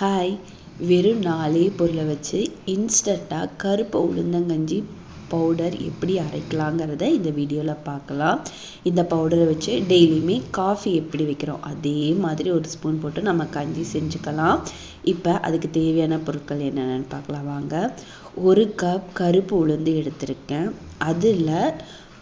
Hi. வெறும் நாலே பொருளை வச்சு இன்ஸ்டண்ட்டாக கருப்பு உளுந்தங்கஞ்சி பவுடர் எப்படி அரைக்கலாங்கிறத இந்த வீடியோவில் பார்க்கலாம். இந்த பவுடரை வச்சு டெய்லியுமே காஃபி எப்படி வைக்கிறோம்? அதே மாதிரி ஒரு ஸ்பூன் போட்டு நம்ம கஞ்சி செஞ்சுக்கலாம். இப்போ அதுக்கு தேவையான பொருட்கள் என்னென்னு பார்க்கலாம். வாங்க. ஒரு கப் கருப்பு உளுந்து எடுத்திருக்கேன். அதில்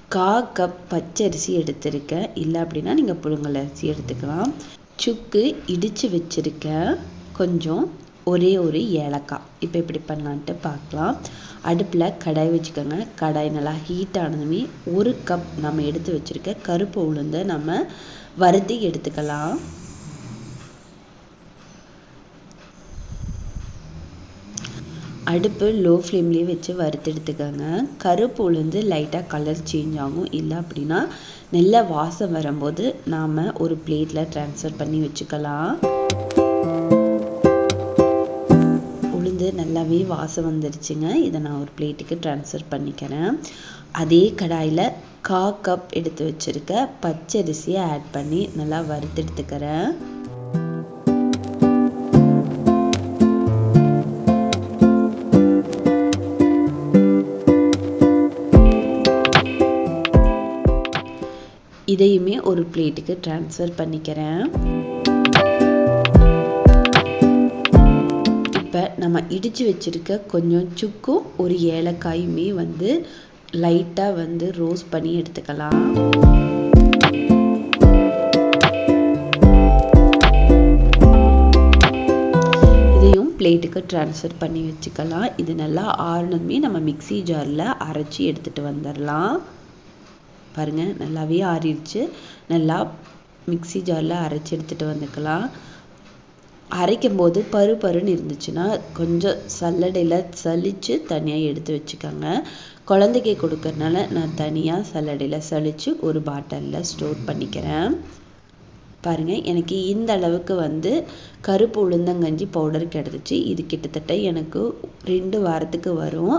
கா கப் பச்சரிசி எடுத்திருக்கேன். இல்லை அப்படின்னா நீங்கள் புழுங்கல் அரிசி எடுத்துக்கலாம். சுக்கு இடித்து வச்சுருக்கேன். கொஞ்சம் ஒரே ஒரு ஏலக்காய். இப்போ எப்படி பண்ணலான்ட்டு பார்க்கலாம். அடுப்பில் கடாய் வச்சுக்கோங்க. கடாய் நல்லா ஹீட் ஆனதுமே ஒரு கப் நம்ம எடுத்து வச்சுருக்க கருப்பு உளுந்தை நம்ம வறுத்தி எடுத்துக்கலாம். அடுப்பு லோ ஃப்ளேம்லேயே வச்சு வறுத்து எடுத்துக்கோங்க. கருப்பு உளுந்து லைட்டாக கலர் சேஞ்ச் ஆகும். இல்லை அப்படின்னா நல்ல வாசம் வரும்போது நாம் ஒரு பிளேட்டில் ட்ரான்ஸ்ஃபர் பண்ணி வச்சுக்கலாம். வந்து நல்லாவே வாசம் வந்துருச்சுங்க. இதை நான் ஒரு பிளேட்டுக்கு ட்ரான்ஸ்ஃபர் பண்ணிக்கிறேன். அதே கடாயில் கா கப் எடுத்து வச்சுருக்க பச்சரிசியை ஆட் பண்ணி நல்லா வறுத்து எடுத்துக்கிறேன் இதையுமே ஒரு பிளேட்டுக்கு ட்ரான்ஸ்ஃபர் பண்ணிக்கிறேன். நம்ம இடித்து வச்சுருக்க கொஞ்சம் சுக்கும் ஒரு ஏலக்காயுமே வந்து லைட்டாக வந்து ரோஸ்ட் பண்ணி எடுத்துக்கலாம். இதையும் பிளேட்டுக்கு ட்ரான்ஸ்ஃபர் பண்ணி வச்சுக்கலாம். இது நல்லா ஆறுனதுமே நம்ம மிக்சி ஜாரில் அரைச்சி எடுத்துகிட்டு வந்துடலாம் பாருங்கள் நல்லாவே ஆறிடுச்சு. நல்லா மிக்சி ஜாரில் அரைச்சி எடுத்துகிட்டு வந்துக்கலாம். அரைக்கும் போது பரு பருன்னு இருந்துச்சுன்னா கொஞ்சம் சல்லடையில் சலித்து தனியாக எடுத்து வச்சுக்கோங்க. குழந்தைக்கு கொடுக்கறனால நான் தனியாக சல்லடையில் சலித்து ஒரு பாட்டிலில் ஸ்டோர் பண்ணிக்கிறேன். பாருங்கள் எனக்கு இந்த அளவுக்கு வந்து கருப்பு உளுந்தங்கஞ்சி பவுடர் கிடச்சிச்சு. இது கிட்டத்தட்ட எனக்கு ரெண்டு வாரத்துக்கு வரும்.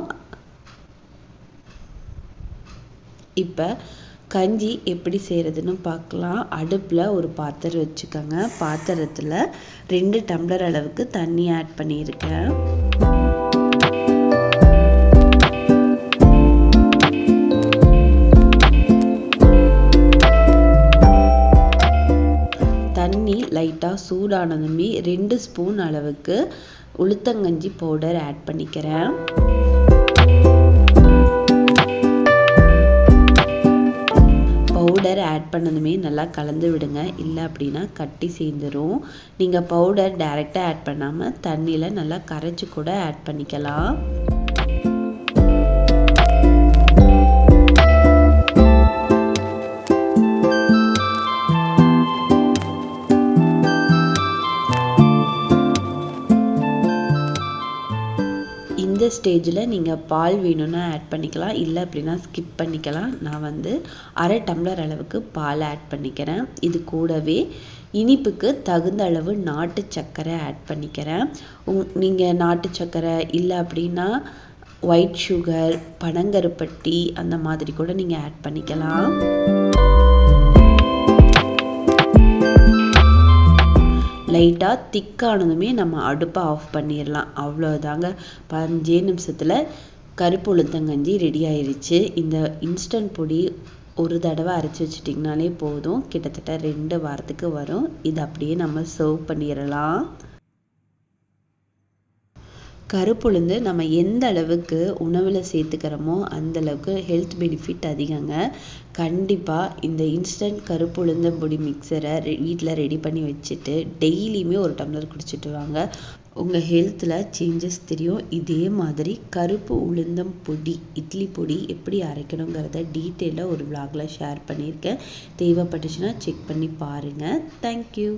இப்போ கஞ்சி எப்படி செய்கிறதுன்னு பார்க்கலாம் அடுப்பில் ஒரு பாத்திரம் வச்சுக்கோங்க. பாத்திரத்தில் ரெண்டு டம்ளர் அளவுக்கு தண்ணி ஆட் பண்ணியிருக்கேன். தண்ணி லைட்டாக சூடானதுமே ரெண்டு ஸ்பூன் அளவுக்கு உளுத்தங்கஞ்சி பவுடர் ஆட் பண்ணிக்கிறேன். பவுடர் ஆட் பண்ணதுமே நல்லா கலந்து விடுங்க. இல்லை அப்படின்னா கட்டி சேர்ந்துடும் நீங்கள் பவுடர் டைரெக்டாக ஆட் பண்ணாமல் தண்ணியில் நல்லா கரைச்சி கூட ஆட் பண்ணிக்கலாம். இந்த ஸ்டேஜில் நீங்கள் பால் வேணும்னா ஆட் பண்ணிக்கலாம். இல்லை அப்படின்னா ஸ்கிப் பண்ணிக்கலாம். நான் வந்து அரை டம்ளர் அளவுக்கு பால் ஆட் பண்ணிக்கிறேன். இது கூடவே இனிப்புக்கு தகுந்த அளவு நாட்டு சர்க்கரை ஆட் பண்ணிக்கிறேன். உங் நீங்கள் நாட்டு சர்க்கரை இல்லை அப்படின்னா ஒயிட் சுகர் பனங்கருப்பட்டி அந்த மாதிரி கூட நீங்கள் ஆட் பண்ணிக்கலாம். லைட்டாக திக்கானதுமே நம்ம அடுப்பை ஆஃப் பண்ணிடலாம் அவ்வளோதாங்க பதினஞ்சே நிமிஷத்தில் கருப்பு உளுத்தங்கஞ்சி ரெடி ஆயிடுச்சு இந்த இன்ஸ்டன்ட் பொடி ஒரு தடவை அரைச்சி வச்சிட்டிங்கனாலே போதும். கிட்டத்தட்ட ரெண்டு வாரத்துக்கு வரும். இது அப்படியே நம்ம சர்வ் பண்ணிடலாம் கருப்புளுந்து நம்ம எந்த அளவுக்கு உணவில் சேர்த்துக்கிறோமோ அந்த அளவுக்கு ஹெல்த் பெனிஃபிட் அதிகங்க. கண்டிப்பாக இந்த இன்ஸ்டன்ட் கருப்புளுந்த பொடி மிக்சரை வீட்டில் ரெடி பண்ணி வச்சுட்டு டெய்லியுமே ஒரு டம்ளர் குடிச்சிட்டு வாங்க. உங்கள் ஹெல்த்தில் சேஞ்சஸ் தெரியும். இதே மாதிரி கருப்பு உளுந்தம் பொடி இட்லி பொடி எப்படி அரைக்கணுங்கிறத டீட்டெயிலாக ஒரு விளாகில் ஷேர் பண்ணியிருக்கேன். தேவைப்பட்டுச்சுன்னா செக் பண்ணி பாருங்கள் தேங்க்யூ